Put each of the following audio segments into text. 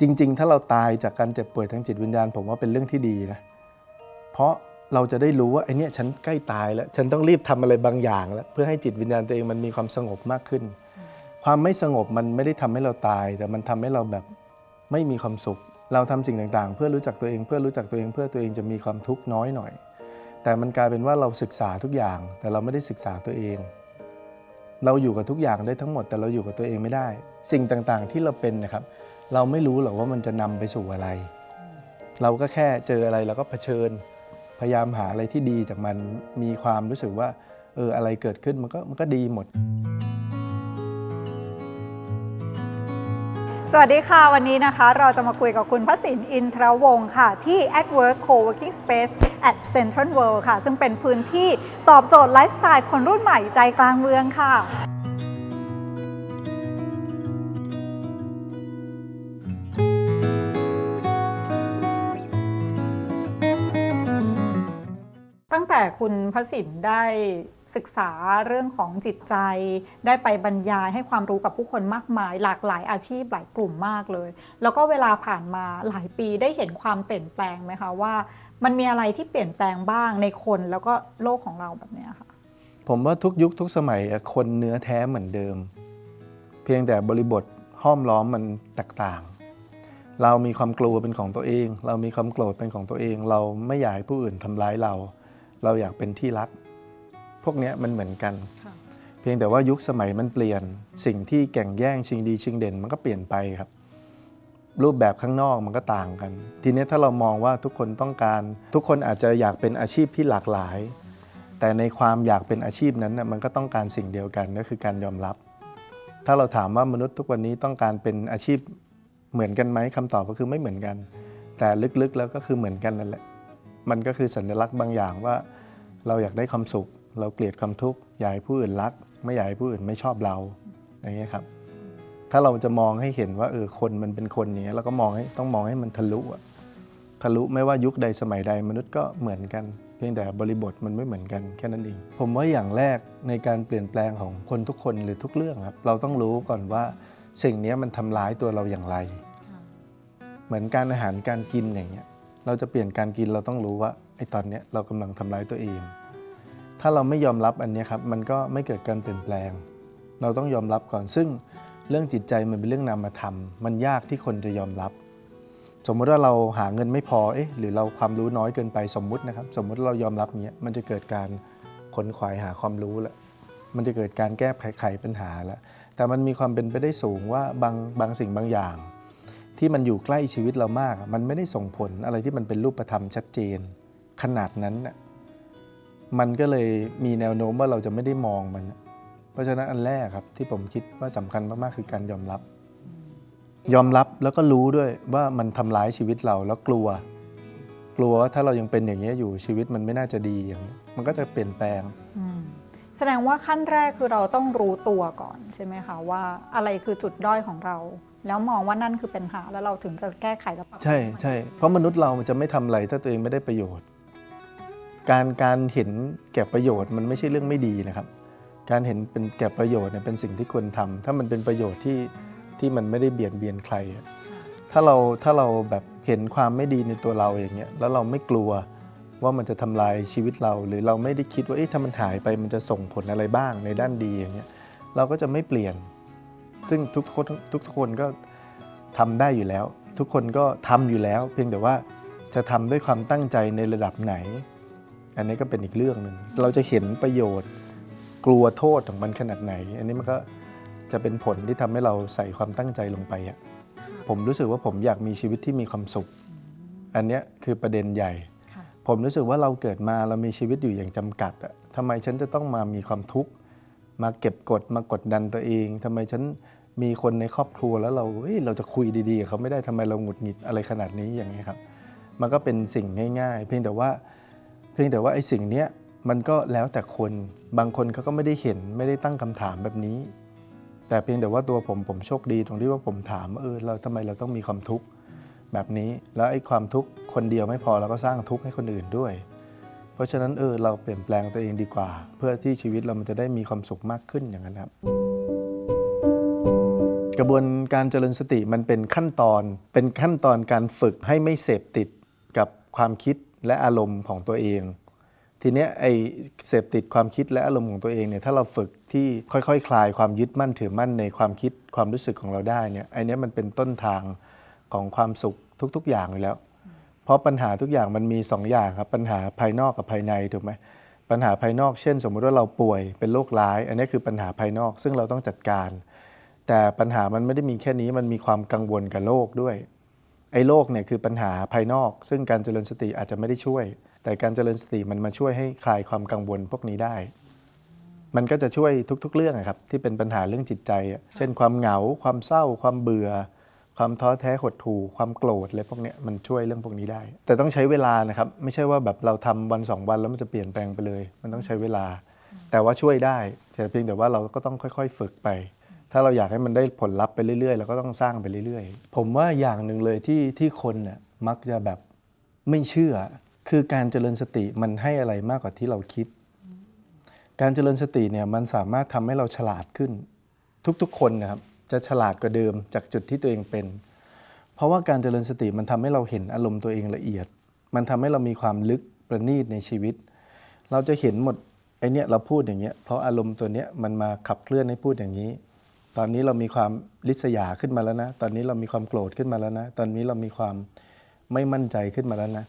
จริง ๆ ถ้าเราตายจากการเจ็บป่วยทางจิตวิญญาณ ผมว่าเป็นเรื่องที่ดีนะ เพราะเราจะได้รู้ว่าไอเนี่ยฉันใกล้ตายแล้ว ฉันต้องรีบทำอะไรบางอย่างแล้ว เพื่อให้จิตวิญญาณตัวเองมันมีความสงบมากขึ้น ความไม่สงบมันไม่ได้ทำให้เราตาย แต่มันทำให้เราแบบไม่มีความสุข เราทำสิ่งต่างๆ เพื่อรู้จักตัวเองเพื่อรู้จักตัวเองเพื่อตัวเองจะมีความทุกข์น้อยหน่อย แต่มันกลายเป็นว่าเราศึกษาทุกอย่าง แต่เราไม่ได้ศึกษาตัวเอง เราอยู่กับทุกอย่างได้ทั้งหมด แต่เราอยู่กับตัวเองไม่ได้ สิ่งต่างๆที่เราเป็นนะครับ เราไม่รู้หรอกว่ามันจะนำไปสู่อะไร เราก็แค่เจออะไรเราก็เผชิญ พยายามหาอะไรที่ดีจากมันมีความรู้สึกว่าเอออะไรเกิดขึ้นมันก็มันก็ดีหมด สวัสดีค่ะ วันนี้นะคะ เราจะมาคุยกับคุณพระสินอินทรวงศ์ค่ะ ที่ At Work Co-working Space at Central World ค่ะ ซึ่งเป็นพื้นที่ตอบโจทย์ไลฟ์สไตล์คนรุ่นใหม่ใจกลางเมืองค่ะ แต่คุณพระสินได้ศึกษาเรื่องของจิตใจ ได้ไปบรรยายให้ความรู้กับผู้คนมากมาย หลากหลายอาชีพหลายกลุ่มมากเลย แล้วก็เวลาผ่านมาหลายปีได้เห็นความเปลี่ยนแปลงไหมคะว่า มันมีอะไรที่เปลี่ยนแปลงบ้างในคนแล้วก็โลกของเราแบบนี้ค่ะ ผมว่าทุกยุคทุกสมัยคนเนื้อแท้เหมือนเดิม เพียงแต่บริบทห้อมล้อมมันแตกต่างเรามีความกลัวเป็นของตัวเอง เรามีความโกรธเป็นของตัวเอง เราไม่อยากให้ผู้อื่นทำร้ายเรา เราอยากเป็นที่รัก พวกเนี้ยมันเหมือนกันค่ะเพียงแต่ว่ายุคสมัยมันเปลี่ยนสิ่งที่แก่งแย่งชิงดีชิงเด่น มันก็เปลี่ยนไปครับ รูปแบบข้างนอกมันก็ต่างกัน ทีนี้ถ้าเรามองว่าทุกคนต้องการ ทุกคนอาจจะอยากเป็นอาชีพที่หลากหลาย แต่ในความอยากเป็นอาชีพนั้นน่ะมันก็ต้องการสิ่งเดียวกันก็คือการยอมรับ ถ้าเราถามว่ามนุษย์ทุกวันนี้ต้องการเป็นอาชีพเหมือนกันไหมคำตอบก็คือไม่เหมือนกัน แต่ลึกๆแล้วก็คือเหมือนกันนั่นแหละ มันก็คือสัญลักษณ์บางอย่างว่า เราอยากได้ความสุข เราเกลียดความทุกข์อยากให้ผู้อื่นรัก ไม่อยากให้ผู้อื่นไม่ชอบเราอย่างเงี้ยครับ ถ้าเราจะมองให้เห็นว่าเออคนมันเป็นคนอย่างเนี้ยเราก็มองให้ต้องมองให้มันทะลุอะทะลุไม่ว่ายุคใดสมัยใดมนุษย์ก็เหมือนกัน เพียงแต่บริบทมันไม่เหมือนกันแค่นั้นเอง ผมว่าอย่างแรกในการเปลี่ยนแปลงของคนทุกคนหรือทุกเรื่องครับ เราต้องรู้ก่อนว่าสิ่งเนี้ยมันทำร้ายตัวเราอย่างไร เหมือนการอาหารการกินอย่างเงี้ย เราจะเปลี่ยนการกินเราต้องรู้ว่าไอ้ตอนเนี้ยเรากำลังทำร้ายตัวเอง ถ้าเราไม่ยอมรับอันนี้ครับมันก็ไม่เกิดการเปลี่ยนแปลง เราต้องยอมรับก่อนซึ่งเรื่องจิตใจมันเป็นเรื่องนามธรรมมันยากที่คนจะยอมรับ สมมุติว่าเราหาเงินไม่พอเอ๊ะหรือเราความรู้น้อยเกินไปสมมุตินะครับ สมมุติเรายอมรับเนี้ยมันจะเกิดการขนขวายหาความรู้ล้วมันจะเกิดการแก้ไขปัญหาล้วแต่มันมีความเป็นไปได้สูงว่าบางบางสิ่งบางอย่าง ที่มันอยู่ใกล้ชีวิตเรามาก มันไม่ได้ส่งผลอะไรที่มันเป็นรูปธรรมชัดเจน ขนาดนั้นน่ะมันก็เลยมีแนวโน้มว่าเราจะไม่ได้มองมัน เพราะฉะนั้นอันแรกครับที่ผมคิดว่าสำคัญมากๆคือการยอมรับ ยอมรับแล้วก็รู้ด้วยว่ามันทำร้ายชีวิตเราแล้วกลัว กลัวว่าถ้าเรายังเป็นอย่างนี้อยู่ชีวิตมันไม่น่าจะดีอย่างนี้มันก็จะเปลี่ยนแปลง แสดงว่าขั้นแรกคือเราต้องรู้ตัวก่อนใช่ไหมคะว่าอะไรคือจุดด้อยของเรา แล้วมองว่านั่นคือปัญหาแล้วเราถึงจะแก้ไขและปรับใช่ใช่เพราะมนุษย์เรามันจะไม่ทำอะไรถ้าตัวเองไม่ได้ประโยชน์ การการเห็นแก่ประโยชน์มันไม่ใช่เรื่องไม่ดีนะครับ การเห็นเป็นแก่ประโยชน์เนี่ยเป็นสิ่งที่ควรทำถ้ามันเป็นประโยชน์ที่ที่มันไม่ได้เบียดเบียนใคร ถ้าเราถ้าเราแบบเห็นความไม่ดีในตัวเราอย่างเงี้ยแล้วเราไม่กลัว ว่ามันจะทำลายชีวิตเรา หรือเราไม่ได้คิดว่าเอ๊ะถ้ามันหายไปมันจะส่งผลอะไรบ้างในด้านดีอย่างเงี้ยเราก็จะไม่เปลี่ยน ซึ่งทุกคนทุกคนก็ทำได้อยู่แล้ว ทุกคนก็ทำอยู่แล้ว เพียงแต่ว่าจะทำด้วยความตั้งใจในระดับไหน อันนี้ก็เป็นอีกเรื่องหนึ่งเราจะเห็นประโยชน์ กลัวโทษของมันขนาดไหน อันนี้มันก็จะเป็นผลที่ทำให้เราใส่ความตั้งใจลงไปอะผมรู้สึกว่าผมอยากมีชีวิตที่มีความสุข อันนี้คือประเด็นใหญ่ ผมรู้สึกว่าเราเกิดมาเรามีชีวิตอยู่อย่างจำกัดอะทำไมฉันจะต้องมามีความทุกข์มาเก็บกดมากดดันตัวเองทำไมฉันมีคนในครอบครัวแล้วเราเอ้ยเราจะคุยดีๆเขาไม่ได้ทำไมเราหงุดหงิดอะไรขนาดนี้อย่างนี้ครับ มันก็เป็นสิ่งง่าย ๆ เพียงแต่ว่า เพียงแต่ว่าไอ้สิ่งเนี้ยมันก็แล้วแต่คนบางคนเขาก็ไม่ได้เห็นไม่ได้ตั้งคำถามแบบนี้ แต่เพียงแต่ว่าตัวผมผมโชคดีตรงที่ว่าผมถามเออเราทำไมเราต้องมีความทุกข์ แบบนี้แล้วไอ้ความทุกข์คนเดียวไม่พอเราก็สร้างทุกข์ให้คนอื่นด้วย เพราะฉะนั้นเออเราเปลี่ยนแปลงตัวเองดีกว่า เพื่อที่ชีวิตเรามันจะได้มีความสุขมากขึ้นอย่างนั้นครับ กระบวนการเจริญสติมันเป็นขั้นตอน เป็นขั้นตอนการฝึกให้ไม่เสพติดกับความคิดและอารมณ์ของตัวเอง ทีเนี้ยไอเสพติดความคิดและอารมณ์ของตัวเองเนี่ยถ้าเราฝึกที่ค่อยๆคคลายความยึดมั่นถือมั่นในความคิดความรู้สึกของเราได้เนี่ยไอเนี้ยมันเป็นต้นทาง ของความสุขทุก ๆ อย่างอยู่แล้ว เพราะปัญหาทุกอย่างมันมีสองอย่างครับปัญหาภายนอกกับภายในถูกไหมปัญหาภายนอกเช่น สมมุติว่าเราป่วยเป็นโรคร้าย อันนี้คือปัญหาภายนอกซึ่งเราต้องจัดการ แต่ปัญหามันไม่ได้มีแค่นี้มันมีความกังวลกับโรคด้วยไอ้โรคเนี่ยคือปัญหาภายนอก ซึ่งการเจริญสติอาจจะไม่ได้ช่วย แต่การเจริญสติมันมาช่วยให้คลายความกังวลพวกนี้ได้ มันก็จะช่วยทุกๆ เรื่องครับที่เป็นปัญหาเรื่องจิตใจ เช่นความเหงา ความเศร้า ความเบื่อ ความท้อแท้หดหู่ความโกรธอะไรพวกเนี้ยมันช่วยเรื่องพวกนี้ได้ แต่ต้องใช้เวลานะครับไม่ใช่ว่าแบบเราทำวันสองวันแล้วมันจะเปลี่ยนแปลงไปเลย มันต้องใช้เวลา แต่ว่าช่วยได้แต่เพียงแต่ว่าเราก็ต้องค่อย ๆ ฝึกไป ถ้าเราอยากให้มันได้ผลลัพธ์ไปเรื่อยๆเราก็ต้องสร้างไปเรื่อยๆ ผมว่าอย่างหนึ่งเลยที่ที่คนน่ะมักจะแบบไม่เชื่อ คือการเจริญสติมันให้อะไรมากกว่าที่เราคิด การเจริญสติเนี่ยมันสามารถทำให้เราฉลาดขึ้น ทุกๆคนนะครับ จะฉลาดกว่าเดิมจากจุดที่ตัวเองเป็น เพราะว่าการเจริญสติมันทำให้เราเห็นอารมณ์ตัวเองละเอียด มันทำให้เรามีความลึกประณีตในชีวิต เราจะเห็นหมดไอเนี้ยเราพูดอย่างเงี้ยเพราะอารมณ์ตัวเนี้ยมันมาขับเคลื่อนให้พูดอย่างนี้ ตอนนี้เรามีความลิษยาขึ้นมาแล้วนะ ตอนนี้เรามีความโกรธขึ้นมาแล้วนะ ตอนนี้เรามีความไม่มั่นใจขึ้นมาแล้วนะ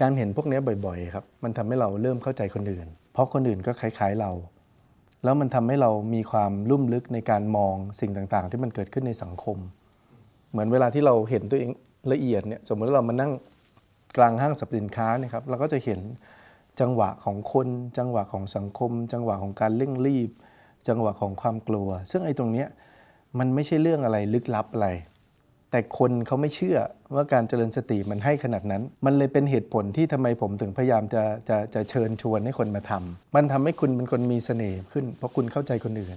การเห็นพวกเนี้ยบ่อยๆ ครับ มันทำให้เราเริ่มเข้าใจคนอื่น เพราะคนอื่นก็คล้าย ๆเรา แล้วมันทำให้เรามีความลุ่มลึกในการมองสิ่งต่างๆ ที่มันเกิดขึ้นในสังคม เหมือนเวลาที่เราเห็นตัวเองละเอียดเนี่ยสมมติว่าเรามานั่งกลางห้างสรรพสินค้าเนี่ยครับเราก็จะเห็นจังหวะของคน จังหวะของสังคม จังหวะของการเร่งรีบ จังหวะของความกลัว ซึ่งไอ้ตรงเนี้ยมันไม่ใช่เรื่องอะไรลึกลับอะไร แต่คนเขาไม่เชื่อว่าการเจริญสติมันให้ขนาดนั้น มันเลยเป็นเหตุผลที่ทำไมผมถึงพยายามจะจะจะเชิญชวนให้คนมาทำมันทำให้คุณเป็นคนมีเสน่ห์ขึ้น เพราะคุณเข้าใจคนอื่น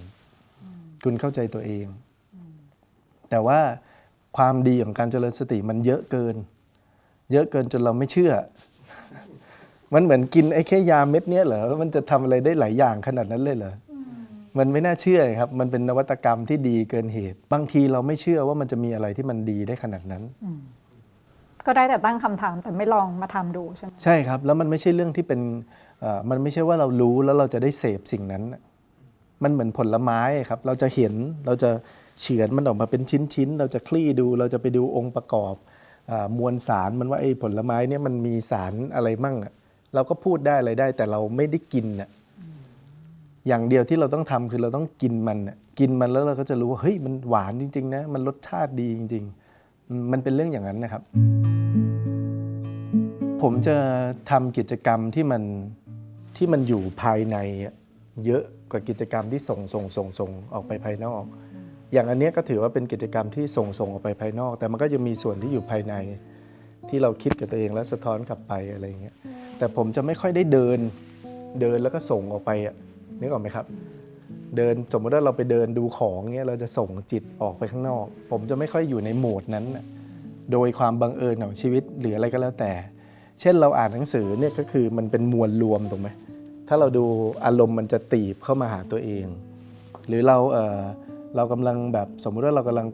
คุณเข้าใจตัวเอง แต่ว่าความดีของการเจริญสติมันเยอะเกิน เยอะเกินจนเราไม่เชื่อ มันเหมือนกินไอ้แค่ยาเม็ดเนี้ยเหรอ มันจะทำอะไรได้หลายอย่างขนาดนั้นเลยเหรอ มันไม่น่าเชื่อครับ มันเป็นนวัตกรรมที่ดีเกินเหตุ บางทีเราไม่เชื่อว่ามันจะมีอะไรที่มันดีได้ขนาดนั้น ก็ได้แต่ตั้งคำถามแต่ไม่ลองมาทำดูใช่ไหมใช่ครับ แล้วมันไม่ใช่เรื่องที่เป็นเอ่อมันไม่ใช่ว่าเรารู้แล้วเราจะได้เสพสิ่งนั้นน่ะมันเหมือนผลไม้ครับ เราจะเห็นเราจะเฉือนมันออกมาเป็นชิ้นๆ เราจะคลี่ดู เราจะไปดูองค์ประกอบอามวลสารมันว่าไอ้ผลไม้เนี่ยมันมีสารอะไรมั่งอะเราก็พูดได้อะไรได้ แต่เราไม่ได้กินน่ะ อย่างเดียวที่เราต้องทำคือเราต้องกินมันกินมันแล้วเราก็จะรู้ว่าเฮ้ยมันหวานจริงๆนะมันรสชาติดีจริง ๆมมันเป็นเรื่องอย่างนั้นนะครับ ผมจะทำกิจกรรมที่มันที่มันอยู่ภายในเยอะกว่ากิจกรรมที่ส่งส่งส่งส่งออกไปภายนอก อย่างอันนี้ก็ถือว่าเป็นกิจกรรมที่ส่งส่งออกไปภายนอก แต่มันก็จะมีส่วนที่อยู่ภายในที่เราคิดกับตัวเองแล้วสะท้อนกลับไปอะไรอย่างเงี้ยแต่ผมจะไม่ค่อยได้เดินเดินแล้วก็ส่งออกไปอะ นึกออกไหมครับ เดินสมมติว่าเราไปเดินดูของเงี้ยเราจะส่งจิตออกไปข้างนอก ผมจะไม่ค่อยอยู่ในโหมดนั้นน่ะโดยความบังเอิญของชีวิตหรืออะไรก็แล้วแต่ เช่นเราอ่านหนังสือเนี่ยก็คือมันเป็นมวลรวมถูกไหมถ้าเราดูอารมณ์มันจะตีบเข้ามาหาตัวเอง หรือเราเออเรากำลังแบบสมมุติว่าเรากำลัง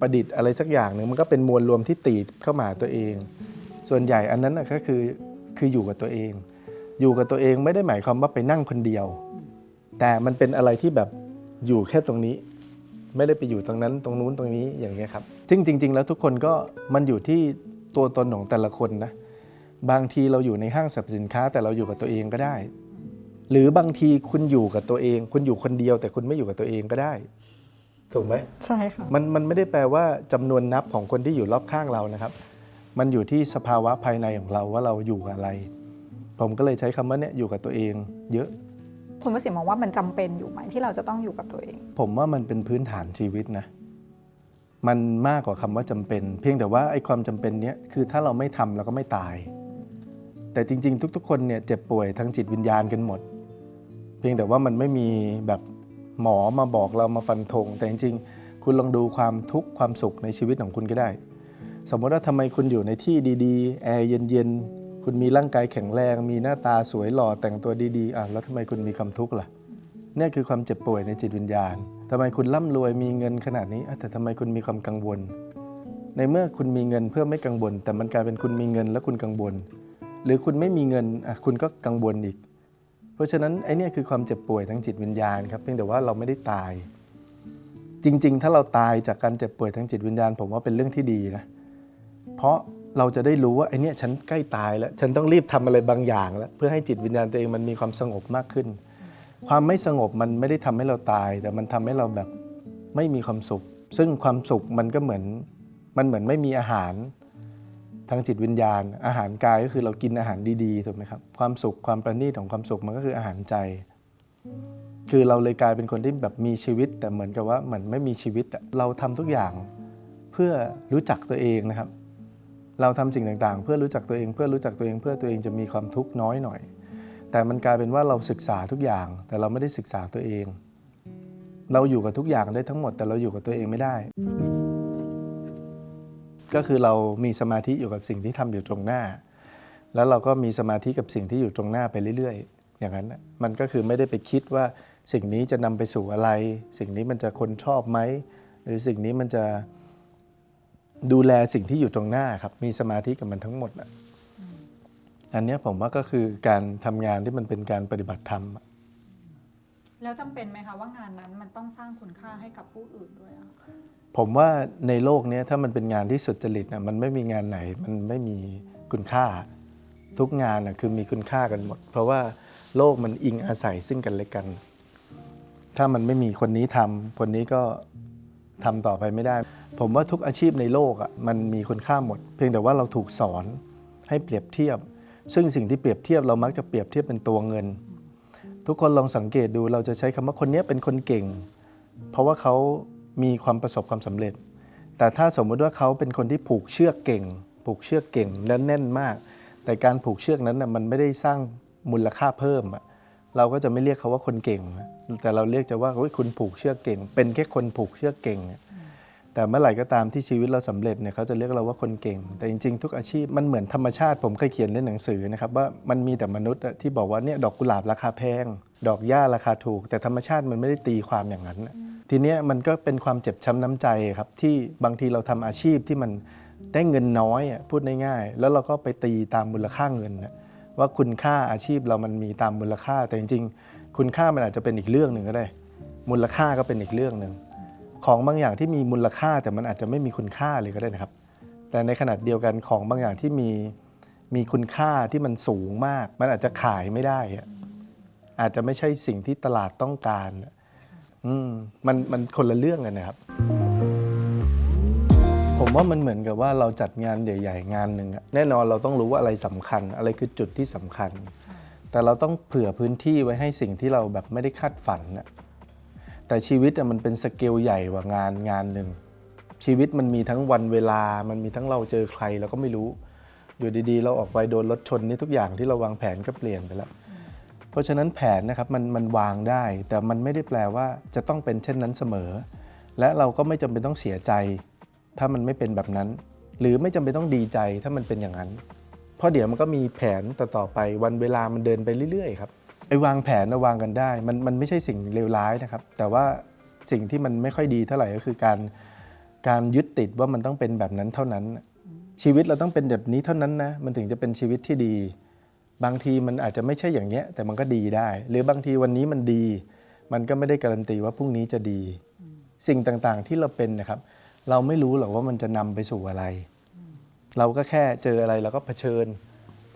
ประดิษฐ์อะไรสักอย่างหนึ่งมันก็เป็นมวลรวมที่ตีบเข้ามาหาตัวเอง ส่วนใหญ่อันนั้นก็คือคืออยู่กับตัวเอง อยู่กับตัวเองไม่ได้หมายความว่าไปนั่งคนเดียว แต่มันเป็นอะไรที่แบบอยู่แค่ตรงนี้ ไม่ได้ไปอยู่ตรงนั้นตรงนู้นตรงนี้อย่างเงี้ยครับซึ่งจริง ๆ แล้วทุกคนก็มันอยู่ที่ตัวตนของแต่ละคนนะบางทีเราอยู่ในห้างสรรพสินค้า แต่เราอยู่กับตัวเองก็ได้ หรือบางทีคุณอยู่กับตัวเอง คุณอยู่คนเดียว แต่คุณไม่อยู่กับตัวเองก็ได้ ถูกไหมใช่ค่ะมันมันไม่ได้แปลว่าจำนวนนับของคนที่อยู่รอบข้างเรานะครับ มันอยู่ที่สภาวะภายในของเราว่าเราอยู่กับอะไร ผมก็เลยใช้คำว่าเนี่ยอยู่กับตัวเอง เยอะ คุณวสินมองว่ามันจำเป็นอยู่ไหมที่เราจะต้องอยู่กับตัวเอง ผมว่ามันเป็นพื้นฐานชีวิตนะ มันมากกว่าคำว่าจำเป็น เพียงแต่ว่าไอ้ความจำเป็นเนี้ยคือถ้าเราไม่ทำเราก็ไม่ตาย แต่จริง ๆ ทุก ๆ คนเนี่ยเจ็บป่วยทางจิตวิญญาณกันหมด เพียงแต่ว่ามันไม่มีแบบหมอมาบอกเรามาฟันธงแต่จริง ๆ คุณลองดูความทุกข์ความสุขในชีวิตของคุณก็ได้ สมมติว่าทำไมคุณอยู่ในที่ดีๆ แอร์เย็นๆ คุณมีร่างกายแข็งแรง มีหน้าตาสวยหล่อแต่งตัวดีๆอะแล้วทำไมคุณมีความทุกข์ล่ะเนี่ยคือความเจ็บป่วยในจิตวิญญาณทำไมคุณร่ำรวยมีเงินขนาดนี้แต่ทำไมคุณมีความกังวล ในเมื่อคุณมีเงินเพื่อไม่กังวล แต่มันกลายเป็นคุณมีเงินแล้วคุณกังวล หรือคุณไม่มีเงินอะคุณก็กังวลอีก เพราะฉะนั้นไอ้นี่คือความเจ็บป่วยทางจิตวิญญาณครับเพียงแต่ว่าเราไม่ได้ตาย จริง ๆ ถ้าเราตายจากการเจ็บป่วยทางจิตวิญญาณ ผมว่าเป็นเรื่องที่ดีนะเพราะ เราจะได้รู้ว่าไอเนี่ยฉันใกล้ตายแล้ว ฉันต้องรีบทำอะไรบางอย่างแล้ว เพื่อให้จิตวิญญาณตัวเองมันมีความสงบมากขึ้น ความไม่สงบมันไม่ได้ทำให้เราตาย แต่มันทำให้เราแบบไม่มีความสุข ซึ่งความสุขมันก็เหมือนมันเหมือนไม่มีอาหารทางจิตวิญญาณ อาหารกายก็คือเรากินอาหารดีๆถูกไหมครับความสุขความประณีตของความสุขมันก็คืออาหารใจ คือเราเลยกลายเป็นคนที่แบบมีชีวิต แต่เหมือนกับว่าเหมือนไม่มีชีวิตเราทำทุกอย่างเพื่อรู้จักตัวเองนะครับ เราทำสิ่งต่างๆ เพื่อรู้จักตัวเอง เพื่อรู้จักตัวเอง เพื่อตัวเองจะมีความทุกข์น้อยหน่อย แต่มันกลายเป็นว่าเราศึกษาทุกอย่าง แต่เราไม่ได้ศึกษาตัวเอง เราอยู่กับทุกอย่างได้ทั้งหมด แต่เราอยู่กับตัวเองไม่ได้ ก็คือเรามีสมาธิอยู่กับสิ่งที่ทำอยู่ตรงหน้า แล้วเราก็มีสมาธิกับสิ่งที่อยู่ตรงหน้าไปเรื่อยๆ อย่างนั้นมันก็คือไม่ได้ไปคิดว่าสิ่งนี้จะนำไปสู่อะไร สิ่งนี้มันจะคนชอบไหมหรือสิ่งนี้มันจะ ดูแลสิ่งที่อยู่ตรงหน้าครับ มีสมาธิกับมันทั้งหมดน่ะอันเนี้ยผมว่าก็คือการทำงานที่มันเป็นการปฏิบัติธรรมอะแล้วจำเป็นไหมคะว่างานนั้นมันต้องสร้างคุณค่าให้กับผู้อื่นด้วยอะผมว่าในโลกเนี้ยถ้ามันเป็นงานที่สุจริตนะมันไม่มีงานไหน มันไม่มีคุณค่า ทุกงานนะคือมีคุณค่ากันหมด เพราะว่าโลกมันอิงอาศัยซึ่งกันและกัน ถ้ามันไม่มีคนนี้ทำคนนี้ก็ ทำต่อไปไม่ได้ ผมว่าทุกอาชีพในโลกอะมันมีคุณค่าหมด เพียงแต่ว่าเราถูกสอนให้เปรียบเทียบ ซึ่งสิ่งที่เปรียบเทียบเรามักจะเปรียบเทียบเป็นตัวเงิน ทุกคนลองสังเกตดูเราจะใช้คำว่าคนนี้เป็นคนเก่ง เพราะว่าเขามีความประสบความสำเร็จ แต่ถ้าสมมุติว่าเขาเป็นคนที่ผูกเชือกเก่ง ผูกเชือกเก่งและแน่นมาก แต่การผูกเชือกนั้นน่ะมันไม่ได้สร้างมูลค่าเพิ่มอะ เราก็จะไม่เรียกเขาว่าคนเก่งนะแต่เราเรียกจะว่าคุณผูกเชือกเก่ง เป็นแค่คนผูกเชือกเก่ง แต่เมื่อไหร่ก็ตามที่ชีวิตเราสำเร็จเนี่ยเขาจะเรียกเราว่าคนเก่ง แต่จริงๆ ทุกอาชีพมันเหมือนธรรมชาติ ผมเคยเขียนในหนังสือนะครับว่ามันมีแต่มนุษย์ที่บอกว่าเนี่ยดอกกุหลาบราคาแพง ดอกหญ้าราคาถูก แต่ธรรมชาติมันไม่ได้ตีความอย่างนั้น ทีเนี้ยมันก็เป็นความเจ็บช้ำน้ำใจครับที่บางทีเราทำอาชีพที่มันได้เงินน้อยพูดง่ายๆแล้วเราก็ไปตีตามมูลค่าเงินนะ ว่าคุณค่าอาชีพเรามันมีตามมูลค่า แต่จริง ๆ คุณค่ามันอาจจะเป็นอีกเรื่องหนึ่งก็ได้ มูลค่าก็เป็นอีกเรื่องหนึ่งของบางอย่างที่มีมูลค่าแต่มันอาจจะไม่มีคุณค่าเลยก็ได้นะครับ แต่ในขณะเดียวกันของบางอย่างที่มีมีคุณค่าที่มันสูงมาก มันอาจจะขายไม่ได้อะอาจจะไม่ใช่สิ่งที่ตลาดต้องการ อืมมันมันคนละเรื่องกันนะครับ ผมว่ามันเหมือนกับว่าเราจัดงานใหญ่ๆงานหนึ่งอะแน่นอนเราต้องรู้ว่าอะไรสำคัญ อะไรคือจุดที่สำคัญ แต่เราต้องเผื่อพื้นที่ไว้ให้สิ่งที่เราแบบไม่ได้คาดฝันอะแต่ชีวิตอะมันเป็นสเกลใหญ่กว่างานงานหนึ่งชีวิตมันมีทั้งวันเวลา มันมีทั้งเราเจอใครเราก็ไม่รู้อยู่ดีๆ เราออกไปโดนรถชนนี่ทุกอย่างที่เราวางแผนก็เปลี่ยนไปแล้วเพราะฉะนั้นแผนนะครับมันมันวางได้ แต่มันไม่ได้แปลว่าจะต้องเป็นเช่นนั้นเสมอ และเราก็ไม่จำเป็นต้องเสียใจ ถ้ามันไม่เป็นแบบนั้น หรือไม่จำเป็นต้องดีใจถ้ามันเป็นอย่างนั้น เพราะเดี๋ยวมันก็มีแผนต่อๆไปวันเวลามันเดินไปเรื่อยๆครับไอ้วางแผนนะวางกันได้ มันมันไม่ใช่สิ่งเลวร้ายนะครับ แต่ว่าสิ่งที่มันไม่ค่อยดีเท่าไหร่ก็คือการการยึดติดว่ามันต้องเป็นแบบนั้นเท่านั้น ชีวิตเราต้องเป็นแบบนี้เท่านั้นนะมันถึงจะเป็นชีวิตที่ดี บางทีมันอาจจะไม่ใช่อย่างเนี้ย แต่มันก็ดีได้ หรือบางทีวันนี้มันดี มันก็ไม่ได้การันตีว่าพรุ่งนี้จะดี สิ่งต่างๆที่เราเป็นนะครับ เราไม่รู้หรอกว่ามันจะนำไปสู่อะไร เราก็แค่เจออะไรเราก็เผชิญ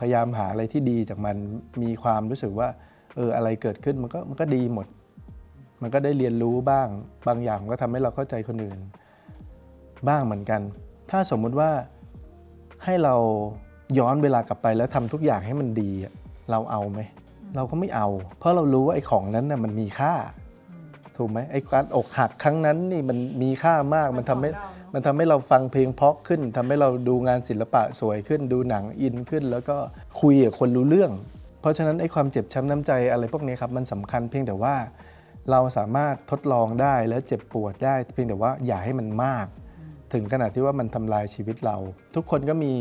พยายามหาอะไรที่ดีจากมันมีความรู้สึกว่าเอออะไรเกิดขึ้นมันก็มันก็ดีหมด มันก็ได้เรียนรู้บ้าง บางอย่างก็ทำให้เราเข้าใจคนอื่น บ้างเหมือนกัน ถ้าสมมุติว่าให้เราย้อนเวลากลับไปแล้วทำทุกอย่างให้มันดีอะเราเอาไหมเราก็ไม่เอา เพราะเรารู้ว่าไอ้ของนั้นน่ะมันมีค่า ถูกไหมไอ้การอกหักครั้งนั้นนี่มันมีค่ามากมันทำให้มันสอนเราเนอะมันทำให้เราฟังเพลงเพราะขึ้นทำให้เราดูงานศิลปะสวยขึ้น ดูหนังอินขึ้น แล้วก็คุยกับคนรู้เรื่อง เพราะฉะนั้นไอ้ความเจ็บช้ำน้ำใจอะไรพวกนี้ครับมันสำคัญเพียงแต่ว่าเราสามารถทดลองได้และเจ็บปวดได้ เพียงแต่ว่าอย่าให้มันมาก ถึงขนาดที่ว่ามันทำลายชีวิตเรา ทุกคนก็มี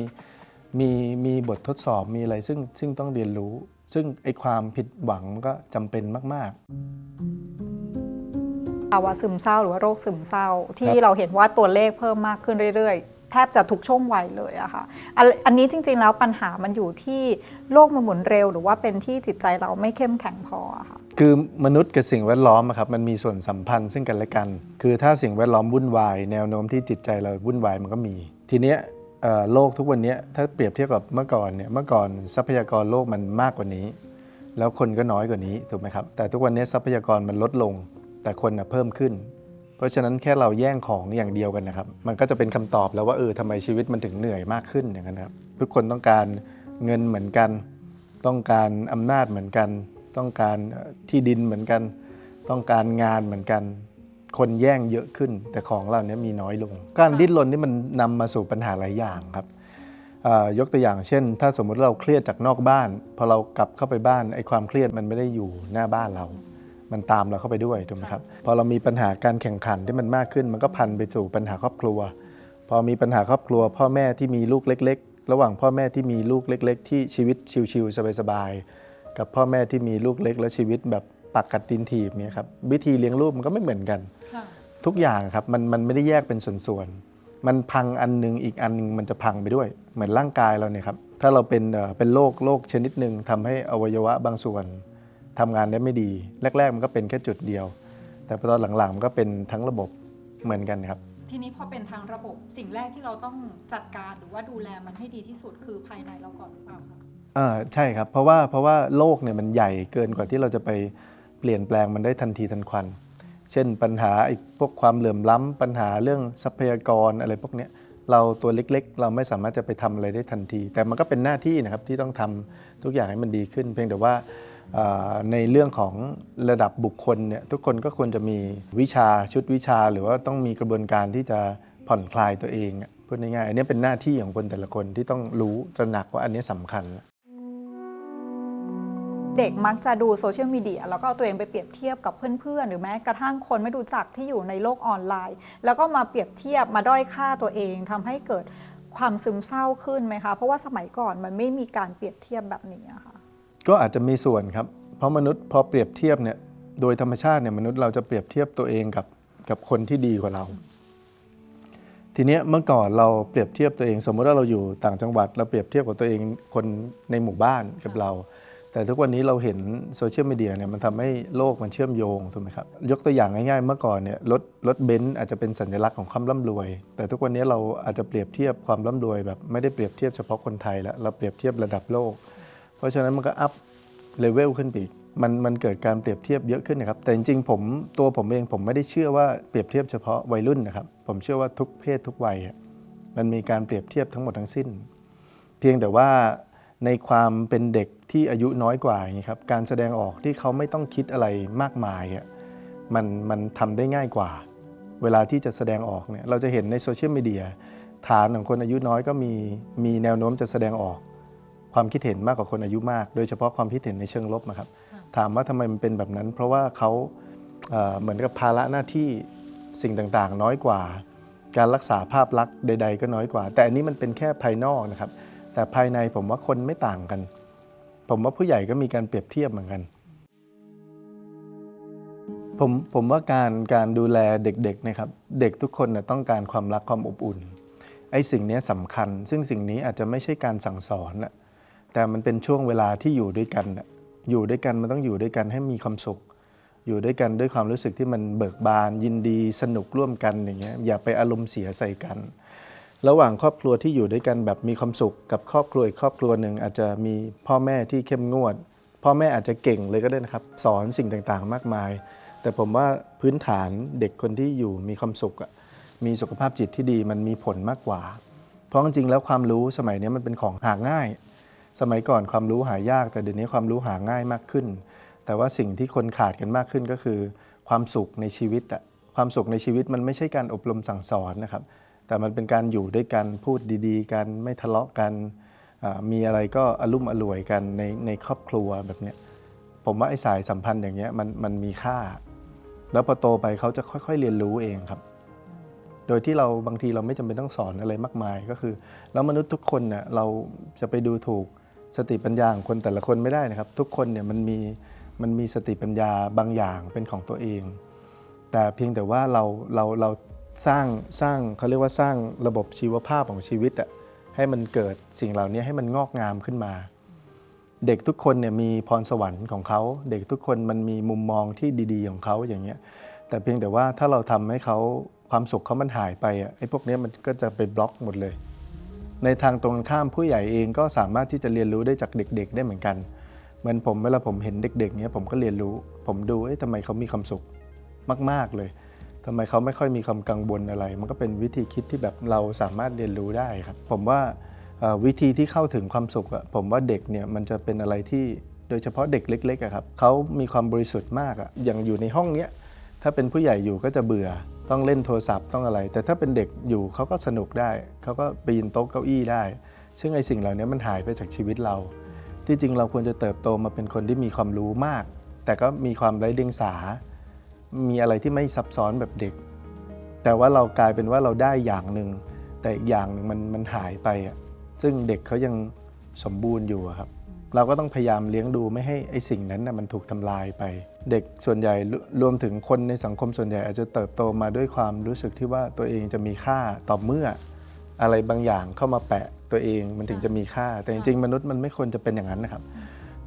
มีมีบททดสอบมีอะไรซึ่งซึ่งต้องเรียนรู้ ซึ่งไอ้ความผิดหวังมันก็จำเป็นมาก ๆ ภาวะซึมเศร้าหรือว่าโรคซึมเศร้า ที่ครับเราเห็นว่าตัวเลขเพิ่มมากขึ้นเรื่อยๆ แทบจะทุกช่วงวัยเลยอะค่ะอันอันนี้จริงๆแล้วปัญหามันอยู่ที่โลกมันหมุนเร็ว หรือว่าเป็นที่จิตใจเราไม่เข้มแข็งพออะค่ะคือมนุษย์กับสิ่งแวดล้อมอะครับมันมีส่วนสัมพันธ์ซึ่งกันและกัน คือถ้าสิ่งแวดล้อมวุ่นวาย แนวโน้มที่จิตใจเราวุ่นวายมันก็มี ทีเนี้ยเอ่อโลกทุกวันเนี้ยถ้าเปรียบเทียบกับเมื่อก่อนเนี่ยเมื่อก่อนทรัพยากรโลกมันมากกว่านี้ แล้วคนก็น้อยกว่านี้ถูกไหมครับแต่ทุกวันนี้ทรัพยากรมันลดลง แต่คนนะเพิ่มขึ้น เพราะฉะนั้นแค่เราแย่งของอย่างเดียวกันนะครับ มันก็จะเป็นคำตอบแล้วว่าเออทำไมชีวิตมันถึงเหนื่อยมากขึ้นอย่างนั้นครับทุกคนต้องการเงินเหมือนกัน ต้องการอำนาจเหมือนกัน ต้องการที่ดินเหมือนกัน ต้องการงานเหมือนกัน คนแย่งเยอะขึ้น แต่ของเราเนี้ยมีน้อยลง การดิ้นรนนี่มันนำมาสู่ปัญหาหลายอย่างครับยกตัวอย่างเช่น ถ้าสมมุติเราเครียดจากนอกบ้าน พอเรากลับเข้าไปบ้านไอ้ความเครียดมันไม่ได้อยู่หน้าบ้านเรา มันตามเราเข้าไปด้วยถูกไหมครับพอเรามีปัญหาการแข่งขันที่มันมากขึ้น มันก็พันไปสู่ปัญหาครอบครัว พอมีปัญหาครอบครัว พ่อแม่ที่มีลูกเล็ก ๆ ระหว่างพ่อแม่ที่มีลูกเล็ก ๆ ที่ชีวิตชิวๆสบายๆกับพ่อแม่ที่มีลูกเล็ก และชีวิตแบบปักกัดตีนถีบเนี่ยครับวิธีเลี้ยงลูกมันก็ไม่เหมือนกัน ทุกอย่างครับมันมันไม่ได้แยกเป็นส่วนๆมันพังอันหนึงอีกอันหนึงมันจะพังไปด้วย เหมือนร่างกายเราเนี่ยครับถ้าเราเป็นเอ่อเป็นโรคโรคชนิดหนึ่งทำให้อวัยวะบางส่วน ทำงานได้ไม่ดี แรก ๆ มันก็เป็นแค่จุดเดียว แต่พอตอนหลังๆมันก็เป็นทั้งระบบเหมือนกันครับ ทีนี้พอเป็นทางระบบสิ่งแรกที่เราต้องจัดการหรือว่าดูแลมันให้ดีที่สุดคือภายในเราก่อนหรือเปล่าคะอ่าใช่ครับ เพราะว่าเพราะว่าโลกเนี่ยมันใหญ่เกินกว่าที่เราจะไปเปลี่ยนแปลงมันได้ทันทีทันควัน เช่นปัญหาไอ้พวกความเหลื่อมล้ำปัญหาเรื่องทรัพยากรอะไรพวกเนี้ยเราตัวเล็กๆ เราไม่สามารถจะไปทำอะไรได้ทันที แต่มันก็เป็นหน้าที่นะครับที่ต้องทำทุกอย่างให้มันดีขึ้น เพียงแต่ว่าอ่า ในเรื่องของระดับบุคคลเนี่ยทุกคนก็ควรจะมีวิชาชุดวิชา หรือว่าต้องมีกระบวนการที่จะผ่อนคลายตัวเองพูดง่ายๆอันนี้เป็นหน้าที่ของคนแต่ละคนที่ต้องรู้ตระหนักว่าอันนี้สำคัญ เด็กมักจะดูโซเชียลมีเดียแล้วก็เอาตัวเองไปเปรียบเทียบกับเพื่อนๆ หรือแม้กระทั่งคนไม่รู้จักที่อยู่ในโลกออนไลน์ แล้วก็มาเปรียบเทียบมาด้อยค่าตัวเองทำให้เกิดความซึมเศร้าขึ้นไหมคะเพราะว่าสมัยก่อนมันไม่มีการเปรียบเทียบแบบนี้ค่ะ ก็อาจจะมีส่วนครับ เพราะมนุษย์พอเปรียบเทียบเนี่ยโดยธรรมชาติเนี่ยมนุษย์เราจะเปรียบเทียบตัวเองกับกับคนที่ดีกว่าเรา ทีเนี้ยเมื่อก่อนเราเปรียบเทียบตัวเอง สมมติว่าเราอยู่ต่างจังหวัด เราเปรียบเทียบกับตัวเองคนในหมู่บ้านกับเรา แต่ทุกวันนี้เราเห็นโซเชียลมีเดียเนี่ยมันทำให้โลกมันเชื่อมโยงถูกไหมครับยกตัวอย่างง่ายๆ เมื่อก่อนเนี่ยรถรถเบนซ์อาจจะเป็นสัญลักษณ์ของความร่ำรวย แต่ทุกวันนี้เราอาจจะเปรียบเทียบความร่ำรวยแบบไม่ได้เปรียบเทียบเฉพาะคนไทยแล้วเราเปรียบเทียบระดับโลก เพราะฉะนั้นมันก็อัพเลเวลขึ้นไปอีกมันมันเกิดการเปรียบเทียบเยอะขึ้นนะครับ แต่จริงๆผมตัวผมเองผมไม่ได้เชื่อว่าเปรียบเทียบเฉพาะวัยรุ่นนะครับ ผมเชื่อว่าทุกเพศทุกวัยอะมันมีการเปรียบเทียบทั้งหมดทั้งสิ้น เพียงแต่ว่าในความเป็นเด็กที่อายุน้อยกว่าอย่างนี้ครับการแสดงออกที่เขาไม่ต้องคิดอะไรมากมายอะมันมันทำได้ง่ายกว่า เวลาที่จะแสดงออกเนี่ยเราจะเห็นในโซเชียลมีเดียฐานของคนอายุน้อยก็มีมีแนวโน้มจะแสดงออก ความคิดเห็นมากกว่าคนอายุมาก โดยเฉพาะความคิดเห็นในเชิงลบนะครับ ถามว่าทำไมมันเป็นแบบนั้น เพราะว่าเขาเอ่อเหมือนกับภาระหน้าที่สิ่งต่างๆ น้อยกว่า การรักษาภาพลักษณ์ใด ๆ ก็น้อยกว่า แต่อันนี้มันเป็นแค่ภายนอกนะครับ แต่ภายในผมว่าคนไม่ต่างกัน ผมว่าผู้ใหญ่ก็มีการเปรียบเทียบเหมือนกันผมผมว่าการการดูแลเด็กๆนะครับเด็กทุกคนนะต้องการความรักความอบอุ่นไอ้สิ่งนี้สำคัญ ซึ่งสิ่งนี้อาจจะไม่ใช่การสั่งสอนนะ แต่มันเป็นช่วงเวลาที่อยู่ด้วยกันน่ะอยู่ด้วยกันมันต้องอยู่ด้วยกันให้มีความสุข อยู่ด้วยกันด้วยความรู้สึกที่มันเบิกบาน ยินดีสนุกร่วมกันอย่างเงี้ยอย่าไปอารมณ์เสียใส่กัน ระหว่างครอบครัวที่อยู่ด้วยกันแบบมีความสุข กับครอบครัวอีกครอบครัวหนึ่งอาจจะมีพ่อแม่ที่เข้มงวด พ่อแม่อาจจะเก่งเลยก็ได้นะครับ สอนสิ่งต่างๆ มากมาย แต่ผมว่าพื้นฐานเด็กคนที่อยู่มีความสุขอะมีสุขภาพจิตที่ดีมันมีผลมากกว่า เพราะจริงๆแล้วความรู้สมัยนี้มันเป็นของหาง่าย สมัยก่อนความรู้หายาก แต่เดี๋ยวนี้ความรู้หาง่ายมากขึ้น แต่ว่าสิ่งที่คนขาดกันมากขึ้นก็คือ ความสุขในชีวิตอะความสุขในชีวิตมันไม่ใช่การอบรมสั่งสอนนะครับ แต่มันเป็นการอยู่ด้วยกันพูดดีๆ กันไม่ทะเลาะกันมีอะไรก็อารมุ่มอร่วยกันในในครอบครัวแบบเนี้ยผมว่าไอ้สายสัมพันธ์อย่างเงี้ยมันมันมีค่า แล้วพอโตไปเขาจะค่อย ๆ เรียนรู้เองครับ โดยที่เราบางทีเราไม่จำเป็นต้องสอนอะไรมากมายก็คือ แล้วมนุษย์ทุกคนเนี่ยเราจะไปดูถูก สติปัญญาของคนแต่ละคนไม่ได้นะครับ ทุกคนเนี่ยมันมีมันมีสติปัญญาบางอย่างเป็นของตัวเอง แต่เพียงแต่ว่าเราเราเราสร้างสร้างเขาเรียกว่าสร้างระบบชีวภาพของชีวิตอะให้มันเกิดสิ่งเหล่านี้ให้มันงอกงามขึ้นมา เด็กทุกคนเนี่ยมีพรสวรรค์ของเขา เด็กทุกคนมันมีมุมมองที่ดี ๆ ของเขาอย่างเงี้ยแต่เพียงแต่ว่าถ้าเราทำให้เขาความสุขเขามันหายไปอะไอ้พวกนี้มันก็จะไปบล็อกหมดเลย ในทางตรงข้ามผู้ใหญ่เองก็สามารถที่จะเรียนรู้ได้จากเด็ก ๆ ได้เหมือนกัน เหมือนผมเวลาผมเห็นเด็กๆเนี้ยผมก็เรียนรู้ ผมดูเอ๊ะทำไมเขามีความสุขมาก ๆเลยทำไมเขาไม่ค่อยมีความกังวลอะไร มันก็เป็นวิธีคิดที่แบบเราสามารถเรียนรู้ได้ครับ ผมว่าวิธีที่เข้าถึงความสุขอะผมว่าเด็กเนี่ยมันจะเป็นอะไรที่โดยเฉพาะเด็กเล็กๆครับเขามีความบริสุทธิ์มากอะอย่างอยู่ในห้องเนี้ยถ้าเป็นผู้ใหญ่อยู่ก็จะเบื่อ ต้องเล่นโทรศัพท์ต้องอะไร แต่ถ้าเป็นเด็กอยู่เขาก็สนุกได้เขาก็ปีนโต๊ะเก้าอี้ได้ ซึ่งไอ้สิ่งเหล่านี้มันหายไปจากชีวิตเรา ที่จริงเราควรจะเติบโตมาเป็นคนที่มีความรู้มาก แต่ก็มีความไร้เดียงสา มีอะไรที่ไม่ซับซ้อนแบบเด็ก แต่ว่าเรากลายเป็นว่าเราได้อย่างหนึ่งแต่อีกอย่างหนึ่งมันมันหายไปอะซึ่งเด็กเขายังสมบูรณ์อยู่ครับ เราก็ต้องพยายามเลี้ยงดูไม่ให้ไอ้สิ่งนั้นนะมันถูกทำลายไป เด็กส่วนใหญ่รวมถึงคนในสังคมส่วนใหญ่ อาจจะเติบโตมาด้วยความรู้สึกที่ว่าตัวเองจะมีค่าต่อเมื่อ อะไรบางอย่างเข้ามาแปะตัวเองมันถึงจะมีค่า แต่จริงๆมนุษย์มันไม่ควรจะเป็นอย่างนั้นนะครับ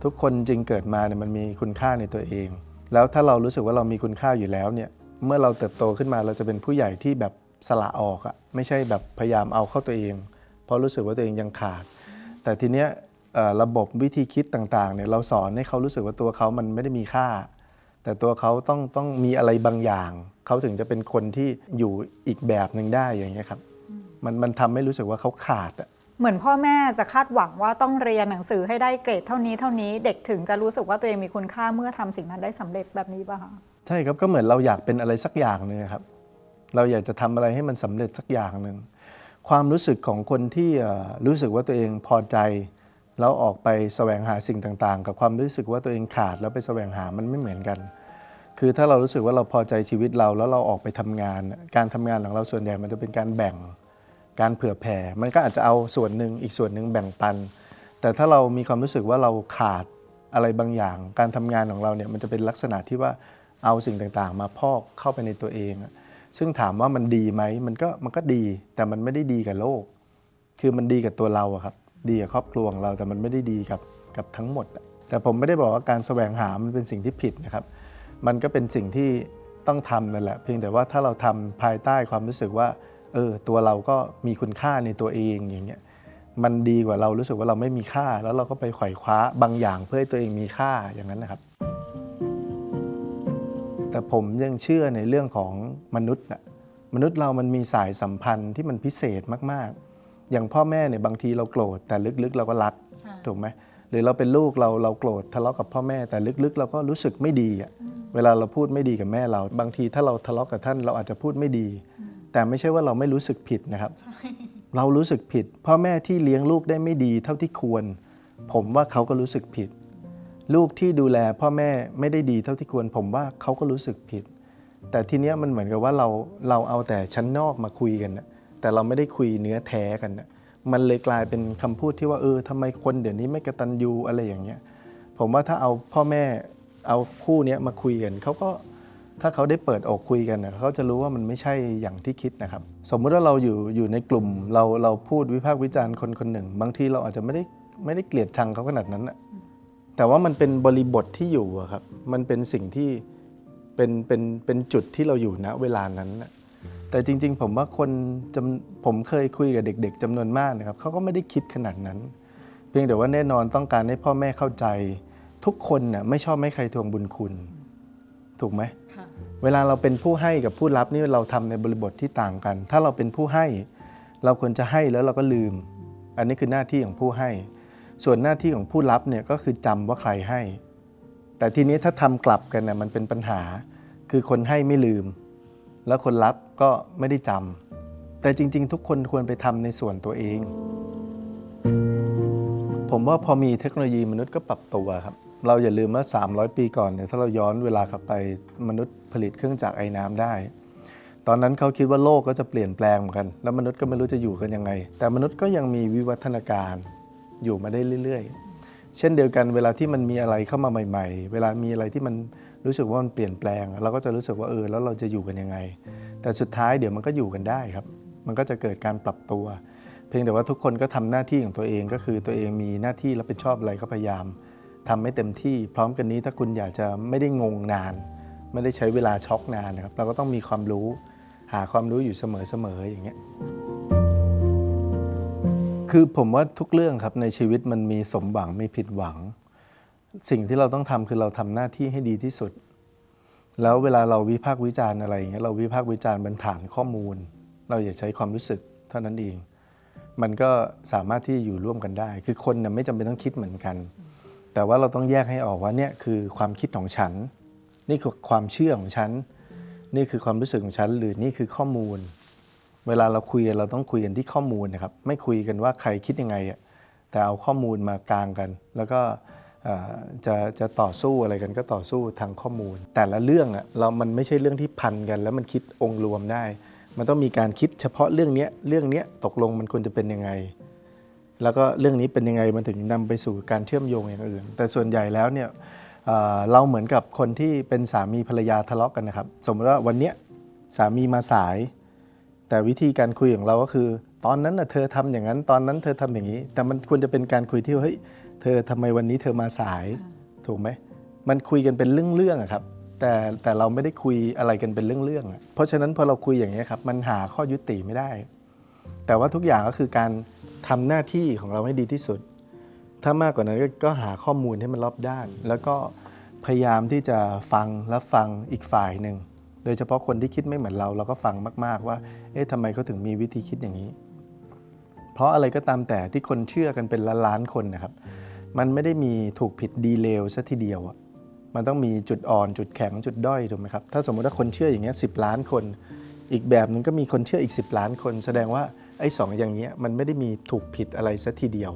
ทุกคนจริงเกิดมาเนี่ยมันมีคุณค่าในตัวเอง แล้วถ้าเรารู้สึกว่าเรามีคุณค่าอยู่แล้วเนี่ยเมื่อเราเติบโตขึ้นมาเราจะเป็นผู้ใหญ่ที่แบบสละออกอะไม่ใช่แบบพยายามเอาเข้าตัวเอง เพราะรู้สึกว่าตัวเองยังขาด แต่ทีเนี้ย ระบบวิธีคิดต่างๆเนี่ยเราสอนให้เขารู้สึกว่าตัวเขามันไม่ได้มีค่า แต่ตัวเขาต้องต้องมีอะไรบางอย่าง เขาถึงจะเป็นคนที่อยู่อีกแบบหนึ่งได้อย่างเงี้ยครับมันมันทำให้รู้สึกว่าเขาขาดอะเหมือนพ่อแม่จะคาดหวังว่าต้องเรียนหนังสือให้ได้เกรดเท่านี้เท่านี้เด็กถึงจะรู้สึกว่าตัวเองมีคุณค่าเมื่อทำสิ่งนั้นได้สำเร็จแบบนี้ป่ะคะใช่ครับก็เหมือนเราอยากเป็นอะไรสักอย่างหนึ่งครับ เราอยากจะทำอะไรให้มันสำเร็จสักอย่างหนึ่งความรู้สึกของคนที่เอ่อรู้สึกว่าตัวเองพอใจ แล้วออกไปแสวงหาสิ่งต่างๆ กับความรู้สึกว่าตัวเองขาดแล้วไปแสวงหามันไม่เหมือนกัน คือถ้าเรารู้สึกว่าเราพอใจชีวิตเราแล้วเราออกไปทำงาน การทำงานของเราส่วนใหญ่มันจะเป็นการแบ่งการเผื่อแผ่ มันก็อาจจะเอาส่วนหนึ่งอีกส่วนหนึ่งแบ่งปัน แต่ถ้าเรามีความรู้สึกว่าเราขาดอะไรบางอย่าง การทำงานของเราเนี่ยมันจะเป็นลักษณะที่ว่าเอาสิ่งต่างๆ มาพอกเข้าไปในตัวเอง ซึ่งถามว่ามันดีไหมมันก็มันก็ดีแต่มันไม่ได้ดีกับโลก คือมันดีกับตัวเราอะครับ ดีกับครอบครัวของเราแต่มันไม่ได้ดีกับกับทั้งหมด แต่ผมไม่ได้บอกว่าการแสวงหามันเป็นสิ่งที่ผิดนะครับ มันก็เป็นสิ่งที่ต้องทำนั่นแหละ เพียงแต่ว่าถ้าเราทำภายใต้ความรู้สึกว่าเออตัวเราก็มีคุณค่าในตัวเองอย่างเงี้ยมันดีกว่าเรารู้สึกว่าเราไม่มีค่า แล้วเราก็ไปไขว่คว้าบางอย่างเพื่อให้ตัวเองมีค่าอย่างนั้นนะครับ แต่ผมยังเชื่อในเรื่องของมนุษย์นะมนุษย์เรามันมีสายสัมพันธ์ที่มันพิเศษมากๆ อย่างพ่อแม่เนี่ยบางทีเราโกรธแต่ลึกๆ เราก็รักถูกไหมหรือเราเป็นลูกเราเราโกรธทะเลาะกับพ่อแม่แต่ลึกๆ เราก็รู้สึกไม่ดีอะเวลาเราพูดไม่ดีกับแม่เรา บางทีถ้าเราทะเลาะกับท่านเราอาจจะพูดไม่ดี แต่ไม่ใช่ว่าเราไม่รู้สึกผิดนะครับ เรารู้สึกผิด พ่อแม่ที่เลี้ยงลูกได้ไม่ดีเท่าที่ควร ผมว่าเขาก็รู้สึกผิด ลูกที่ดูแลพ่อแม่ไม่ได้ดีเท่าที่ควร ผมว่าเขาก็รู้สึกผิด แต่ทีเนี้ยมันเหมือนกับว่าเราเราเอาแต่ชั้นนอกมาคุยกันนะ แต่เราไม่ได้คุยเนื้อแท้กันนะมันเลยกลายเป็นคำพูดที่ว่าเออทำไมคนเดี๋ยวนี้ไม่กระตันยูอะไรอย่างเงี้ย ผมว่าถ้าเอาพ่อแม่เอาคู่เนี้ยมาคุยกันเขาก็ถ้าเขาได้เปิดอกคุยกันนะเขาจะรู้ว่ามันไม่ใช่อย่างที่คิดนะครับ สมมุติว่าเราอยู่อยู่ในกลุ่มเราเราพูดวิพากษ์วิจารณ์คนคนหนึ่ง บางทีเราอาจจะไม่ได้ไม่ได้เกลียดชังเขาขนาดนั้นนะแต่ว่ามันเป็นบริบทที่อยู่อะครับ มันเป็นสิ่งที่เป็นเป็นเป็นจุดที่เราอยู่ณเวลานั้นนะ แต่จริง ๆ ผมว่าคนจำผมเคยคุยกับเด็ก ๆจำนวนมากนะครับเขาก็ไม่ได้คิดขนาดนั้น เพียงแต่ว่าแน่นอนต้องการให้พ่อแม่เข้าใจ ทุกคนน่ะไม่ชอบให้ใครทวงบุญคุณ ถูกไหมเวลาเราเป็นผู้ให้กับผู้รับนี่เราทำในบริบทที่ต่างกัน ถ้าเราเป็นผู้ให้ เราควรจะให้แล้วเราก็ลืม อันนี้คือหน้าที่ของผู้ให้ ส่วนหน้าที่ของผู้รับเนี่ยก็คือจำว่าใครให้ แต่ทีนี้ถ้าทำกลับกันนะมันเป็นปัญหา คือคนให้ไม่ลืม แล้วคนรับก็ไม่ได้จำแต่จริง ๆ ทุกคนควรไปทำในส่วนตัวเอง ผมว่าพอมีเทคโนโลยีมนุษย์ก็ปรับตัวครับเราอย่าลืมว่า 300 ปีก่อนเนี่ยถ้าเราย้อนเวลากลับไปมนุษย์ผลิตเครื่องจักรไอ้น้ำได้ ตอนนั้นเขาคิดว่าโลกก็จะเปลี่ยนแปลงเหมือนกัน แล้วมนุษย์ก็ไม่รู้จะอยู่กันยังไง แต่มนุษย์ก็ยังมีวิวัฒนาการอยู่มาได้เรื่อย ๆ เช่นเดียวกันเวลาที่มันมีอะไรเข้ามาใหม่ ๆ เวลามีอะไรที่มัน รู้สึกว่ามันเปลี่ยนแปลง เราก็จะรู้สึกว่าเออแล้วเราจะอยู่กันยังไง แต่สุดท้ายเดี๋ยวมันก็อยู่กันได้ครับ มันก็จะเกิดการปรับตัว เพียงแต่ว่าทุกคนก็ทำหน้าที่ของตัวเองก็คือตัวเองมีหน้าที่รับผิดชอบอะไรก็พยายามทำให้เต็มที่ พร้อมกันนี้ถ้าคุณอยากจะไม่ได้งงนาน ไม่ได้ใช้เวลาช็อกนานนะครับเราก็ต้องมีความรู้หาความรู้อยู่เสมอๆอย่างเงี้ยคือผมว่าทุกเรื่องครับในชีวิตมันมีสมหวังมีผิดหวัง สิ่งที่เราต้องทำคือเราทำหน้าที่ให้ดีที่สุด แล้วเวลาเราวิพากษ์วิจารณ์อะไรอย่างเงี้ยเราวิพากษ์วิจารณ์บนฐานข้อมูล เราอย่าใช้ความรู้สึกเท่านั้นเอง มันก็สามารถที่อยู่ร่วมกันได้ คือคนน่ะไม่จำเป็นต้องคิดเหมือนกัน แต่ว่าเราต้องแยกให้ออกว่าเนี่ยคือความคิดของฉัน นี่คือความเชื่อของฉัน นี่คือความรู้สึกของฉัน หรือนี่คือข้อมูล เวลาเราคุยเราต้องคุยกันที่ข้อมูลนะครับ ไม่คุยกันว่าใครคิดยังไงอะแต่เอาข้อมูลมากลางกัน แล้วก็ จะจะต่อสู้อะไรกันก็ต่อสู้ทางข้อมูล แต่ละเรื่องอะเรามันไม่ใช่เรื่องที่พันกัน แล้วมันคิดองค์รวมได้ มันต้องมีการคิดเฉพาะเรื่องนี้เรื่องนี้ตกลงมันควรจะเป็นยังไง แล้วก็เรื่องนี้เป็นยังไงมันถึงนำไปสู่การเชื่อมโยงอย่างอื่น แต่ส่วนใหญ่แล้วเนี่ยเราเหมือนกับคนที่เป็นสามีภรรยาทะเลาะกันนะครับ สมมติว่าวันเนี้ยสามีมาสาย แต่วิธีการคุยของเราก็คือ ตอนนั้นนะเธอทำอย่างนั้น ตอนนั้นเธอทำอย่างนี้ แต่มันควรจะเป็นการคุยที่เฮ้ย เธอทำไมวันนี้เธอมาสายถูกไหมมันคุยกันเป็นเรื่องๆอะครับ แต่แต่เราไม่ได้คุยอะไรกันเป็นเรื่องๆอะเพราะฉะนั้นพอเราคุยอย่างนี้ยครับมันหาข้อยุติไม่ได้ แต่ว่าทุกอย่างก็คือการทำหน้าที่ของเราให้ดีที่สุด ถ้ามากกว่านั้นก็ก็หาข้อมูลให้มันรอบด้าน แล้วก็พยายามที่จะฟังและฟังอีกฝ่ายหนึ่ง โดยเฉพาะคนที่คิดไม่เหมือนเราเราก็ฟังมาก ๆ ว่า เอ๊ะทำไมเขาถึงมีวิธีคิดอย่างนี้ เพราะอะไรก็ตามแต่ที่คนเชื่อกันเป็นล้านๆคนนะครับ มันไม่ได้มีถูกผิดดีเลวซะทีเดียวอะมันต้องมีจุดอ่อนจุดแข็งจุดด้อยถูกไหมครับ ถ้าสมมติว่าคนเชื่ออย่างเงี้ยสิล้านคน อีกแบบหนึงก็มีคนเชื่ออีก 10 ล้านคน แสดงว่าไอ้สองอย่างเงี้ยมันไม่ได้มีถูกผิดอะไรซะทีเดียว